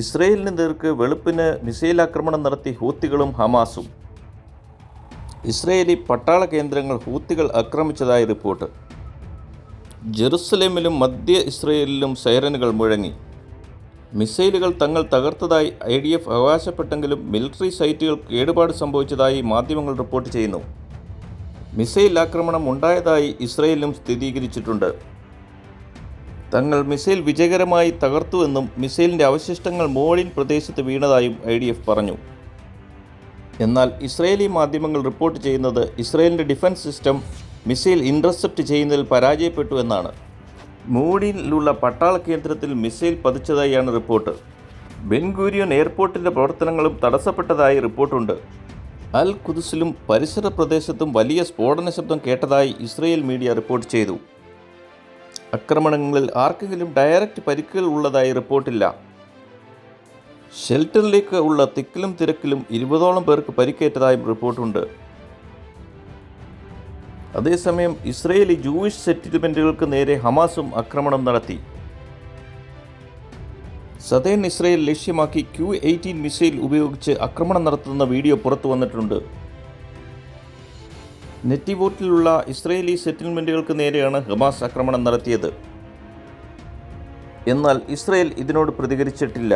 ഇസ്രയേലിന് നേർക്ക് വെളുപ്പിന് മിസൈൽ ആക്രമണം നടത്തി ഹൂത്തികളും ഹമാസും. ഇസ്രയേലി പട്ടാള കേന്ദ്രങ്ങൾ ഹൂത്തികൾ ആക്രമിച്ചതായി റിപ്പോർട്ട്. ജെറുസലേമിലും മധ്യ ഇസ്രയേലിലും സൈറനുകൾ മുഴങ്ങി. മിസൈലുകൾ തങ്ങൾ തകർത്തതായി ഐ ഡി എഫ് അവകാശപ്പെട്ടെങ്കിലും മിലിറ്ററി സൈറ്റുകൾ കേടുപാട് സംഭവിച്ചതായി മാധ്യമങ്ങൾ റിപ്പോർട്ട് ചെയ്യുന്നു. മിസൈൽ ആക്രമണം ഉണ്ടായതായി ഇസ്രയേലും സ്ഥിരീകരിച്ചിട്ടുണ്ട്. തങ്ങൾ മിസൈൽ വിജയകരമായി തകർത്തുവെന്നും മിസൈലിന്റെ അവശിഷ്ടങ്ങൾ മോളിൻ പ്രദേശത്ത് വീണതായും ഐ ഡി എഫ് പറഞ്ഞു. എന്നാൽ ഇസ്രയേലി മാധ്യമങ്ങൾ റിപ്പോർട്ട് ചെയ്യുന്നത് ഇസ്രയേലിന്റെ ഡിഫൻസ് സിസ്റ്റം മിസൈൽ ഇന്റർസെപ്റ്റ് ചെയ്യുന്നതിൽ പരാജയപ്പെട്ടു എന്നാണ്. മൂഡിയിലുള്ള പട്ടാള കേന്ദ്രത്തിൽ മിസൈൽ പതിച്ചതായാണ് റിപ്പോർട്ട്. ബെൻഗൂരിയൻ എയർപോർട്ടിന്റെ പ്രവർത്തനങ്ങളും തടസ്സപ്പെട്ടതായി റിപ്പോർട്ടുണ്ട്. അൽ ഖുദുസിലും പരിസര പ്രദേശത്തും വലിയ സ്ഫോടന ശബ്ദം കേട്ടതായി ഇസ്രയേൽ മീഡിയ റിപ്പോർട്ട് ചെയ്തു. ആക്രമണങ്ങളിൽ ആർക്കെങ്കിലും ഡയറക്റ്റ് പരിക്കുകൾ ഉള്ളതായി റിപ്പോർട്ടില്ല ഷെൽട്ടറിലേക്ക് ഉള്ള തിക്കിലും തിരക്കിലും ഇരുപതോളം പേർക്ക് പരിക്കേറ്റതായും റിപ്പോർട്ടുണ്ട് അതേസമയം ഇസ്രയേലി ജൂയിഷ് സെറ്റിൽമെന്റുകൾക്ക് നേരെ ഹമാസും ആക്രമണം നടത്തി. സതേൺ ഇസ്രയേൽ ലക്ഷ്യമാക്കി ക്യു എയ്റ്റീൻ മിസൈൽ ഉപയോഗിച്ച് ആക്രമണം നടത്തുന്ന വീഡിയോ പുറത്തു വന്നിട്ടുണ്ട്. നെറ്റിവോട്ടിലുള്ള ഇസ്രയേലി സെറ്റിൽമെന്റുകൾക്ക് നേരെയാണ് ഹമാസ് ആക്രമണം നടത്തിയത്. എന്നാൽ ഇസ്രയേൽ ഇതിനോട് പ്രതികരിച്ചിട്ടില്ല.